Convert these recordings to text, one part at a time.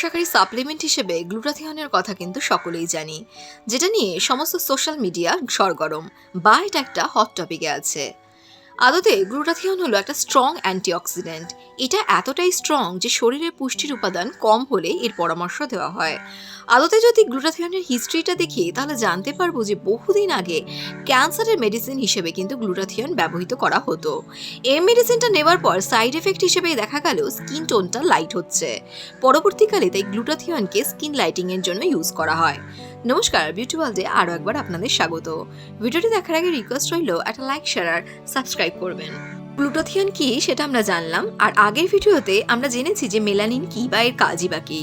শাকারি supplement হিসেবে গ্লুটাথিয়নের কথা কিন্তু সকলেই জানি, যেটা নিয়ে সমস্ত সোশ্যাল মিডিয়া সরগরম, বা এটা একটা হট টপিকে আছে। আদতে গ্লুটাথিয়ন হলো একটা স্ট্রং অ্যান্টিঅক্সিডেন্ট এটা এতটাই স্ট্রং যে শরীরের পুষ্টির উপাদান কম হলে এর পরামর্শ দেওয়া হয়। আদতে যদি গ্লুটাথিয়নের হিস্ট্রিটা দেখি, তাহলে জানতে পারব যে বহুদিন আগে ক্যান্সারের মেডিসিন হিসেবে কিন্তু গ্লুটাথিয়ন ব্যবহৃত করা হতো। এই মেডিসিনটা নেওয়ার পর সাইড এফেক্ট হিসেবে দেখা গেল স্কিন টোনটা লাইট হচ্ছে। পরবর্তীকালে তাই গ্লুটাথিয়নকে স্কিন লাইটিংয়ের জন্য ইউজ করা হয়। নমস্কার বিউটি ওয়ার্ল্ডে আরও একবার আপনাদের স্বাগত। ভিডিওটি দেখার আগে রিকোয়েস্ট রইল, একটা লাইক শেয়ার আর সাবস্ক্রাইব করবেন। প্লুটোথিয়ান কি সেটা আমরা জানলাম, আর আগের ভিডিওতে আমরা জেনেছি যে মেলানিন কি বা এর কাজই বা কি।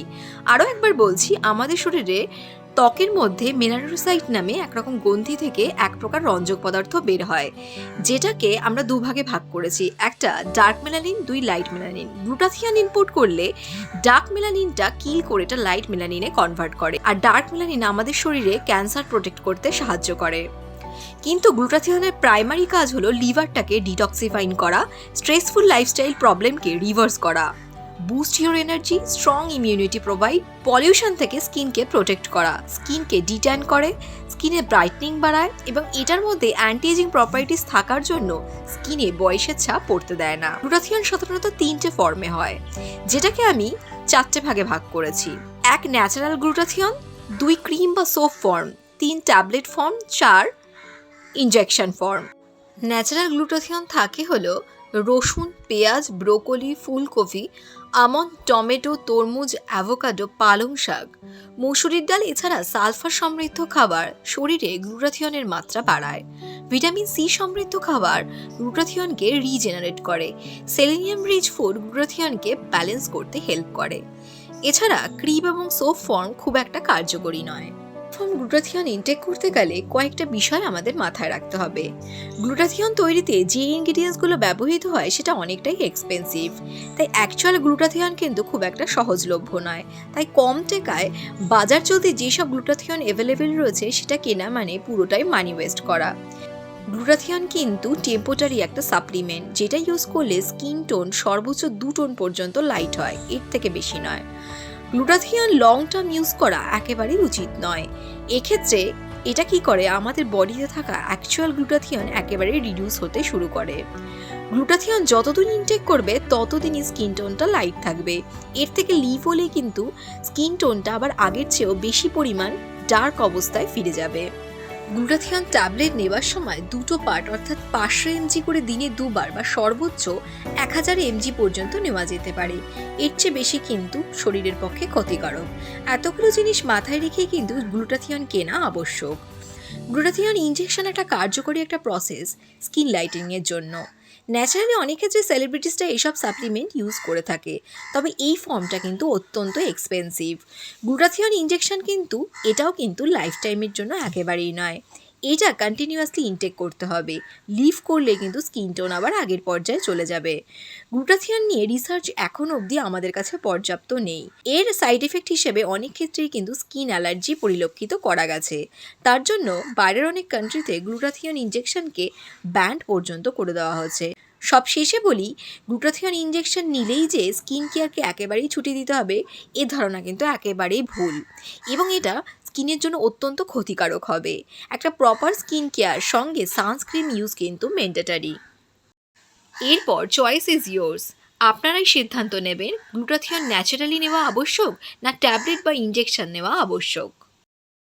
আরও একবার বলছি, আমাদের শরীরে ত্বকের মধ্যে মেলানোসাইট নামে একরকম গ্রন্থি থেকে এক প্রকার রঞ্জক পদার্থ বের হয়, যেটাকে আমরা দুভাগে ভাগ করেছি। একটা ডার্ক মেলানিন দুই লাইট মেলানিন গ্লুটাথিয়ান ইনপুট করলে ডার্ক মেলানিনটা কিল করে এটা লাইট মেলানিনে কনভার্ট করে। আর ডার্ক মেলানিন আমাদের শরীরে ক্যান্সার প্রোটেক্ট করতে সাহায্য করে। কিন্তু গ্লুটাথিয়নের প্রাইমারি কাজ হলো লিভারটাকে ডিটক্সিফাইন করা স্ট্রেসফুল লাইফস্টাইল প্রবলেমকে রিভার্স করা। Boost your energy strong immunity provide pollution থেকে স্কিনকে প্রোটেক্ট করা। স্কিনকে ডিট্যান করে স্কিনে ব্রাইটনিং বাড়ায় এবং এটার মধ্যে অ্যান্টি এজিং প্রপার্টিস থাকার জন্য স্কিনে বয়সের ছাপ পড়তে দেয় না। গ্লুটাথিয়ন সাধারণত তিনটে ফর্মে হয়, যেটাকে আমি চারটে ভাগে ভাগ করেছি। এক ন্যাচারাল গ্লুটাথিয়ন দুই ক্রিম বা সোপ ফর্ম তিন ট্যাবলেট ফর্ম চার ইনজেকশন ফর্ম ন্যাচারাল গ্লুটাথিয়ন থাকে হলো রসুন, পেঁয়াজ, ব্রোকলি, ফুলকপি, আমন্ড, টমেটো, তরমুজ, অ্যাভোকাডো, পালং শাক। মসুরির ডাল এছাড়া সালফার সমৃদ্ধ খাবার শরীরে গ্লুটাথিয়নের মাত্রা বাড়ায়। ভিটামিন সি সমৃদ্ধ খাবার গ্লুটাথিয়নকে রিজেনারেট করে। সেলিনিয়াম রিচ ফুড গ্লুটাথিয়নকে ব্যালেন্স করতে হেল্প করে। এছাড়া ক্রিম এবং সোপ ফর্ম খুব একটা কার্যকরী নয়। ফর্ম গ্লুটাথিয়ন ইনটেক করতে গেলে কয়েকটা বিষয় আমাদের মাথায় রাখতে হবে। গ্লুটাথিয়ন তৈরিতে যে ইনগ্রিডিয়েন্টসগুলো ব্যবহৃত হয় সেটা অনেকটাই এক্সপেন্সিভ তাই অ্যাকচুয়াল গ্লুটাথিয়ন কিন্তু খুব একটা সহজলভ্য নয়। তাই কম টেকায় বাজার চলতে যেসব গ্লুটাথিয়ন অ্যাভেলেবেল রয়েছে সেটা কেনা মানে পুরোটাই মানি ওয়েস্ট করা। গ্লুটাথিয়ন কিন্তু টেম্পোটারি একটা সাপ্লিমেন্ট যেটা ইউজ করলে স্কিন টোন সর্বোচ্চ দু টোন পর্যন্ত লাইট হয়, এর থেকে বেশি নয়। গ্লুটাথিয়ন লং টার্ম ইউজ করা একেবারেই উচিত নয়। এক্ষেত্রে এটা কি করে? আমাদের বডিতে থাকা অ্যাকচুয়াল গ্লুটাথিয়ন একেবারে রিডিউস হতে শুরু করে। গ্লুটাথিয়ন যতদিন ইনটেক করবে, ততদিনই স্কিন টোনটা লাইট থাকবে। এর থেকে লিভ হলে কিন্তু স্কিন টোনটা আবার আগের চেয়েও বেশি পরিমাণ ডার্ক অবস্থায় ফিরে যাবে। গ্লুটাথিয়ন ট্যাবলেট নেবার সময় দুটো পার্ট, অর্থাৎ পাঁচশো এমজি করে দিনে দুবার বা সর্বোচ্চ এক হাজার এমজি পর্যন্ত নেওয়া যেতে পারে। এর চেয়ে বেশি কিন্তু শরীরের পক্ষে ক্ষতিকারক। এতগুলো জিনিস মাথায় রেখেই কিন্তু গ্লুটাথিয়ন কেনা আবশ্যক। গ্লুটাথিয়ন ইঞ্জেকশন একটা কার্যকরী একটা প্রসেস স্কিন লাইটিংয়ের জন্য। ন্যাচারালি অনেক ক্ষেত্রে সেলিব্রিটিসরা এইসব সাপ্লিমেন্ট ইউজ করে থাকে। তবে এই ফর্মটা কিন্তু অত্যন্ত এক্সপেন্সিভ গ্লুটাথিয়ন ইঞ্জেকশন কিন্তু এটাও কিন্তু লাইফ টাইমের জন্য একেবারেই নয়। এটা কন্টিনিউয়াসলি ইনটেক করতে হবে। লিভ করলে কিন্তু স্কিন টোন আবার আগের পর্যায়ে চলে যাবে। গ্লুটাথিয়ন নিয়ে রিসার্চ এখন অবধি আমাদের কাছে পর্যাপ্ত নেই। এর সাইড এফেক্ট হিসেবে অনেক ক্ষেত্রেই কিন্তু স্কিন অ্যালার্জি পরিলক্ষিত করা গেছে। তার জন্য বাইরের অনেক কান্ট্রিতে গ্লুটাথিয়ন ইনজেকশনকে ব্যান্ড পর্যন্ত করে দেওয়া হচ্ছে সব শেষে বলি গ্লুটাথিয়ন ইঞ্জেকশন নিলেই যে স্কিন কেয়ারকে একেবারেই ছুটি দিতে হবে, এ ধারণা কিন্তু একেবারেই ভুল। এবং এটা স্কিনের জন্য অত্যন্ত ক্ষতিকারক হবে। একটা প্রপার স্কিন কেয়ার সঙ্গে সানস্ক্রিন ইউজ কিন্তু ম্যান্ডেটারি এরপর চয়েস ইজ ইয়োর্স আপনারাই সিদ্ধান্ত নেবেন গ্লুটাথিয়ন ন্যাচারালি নেওয়া আবশ্যক না ট্যাবলেট বা ইঞ্জেকশন নেওয়া আবশ্যক।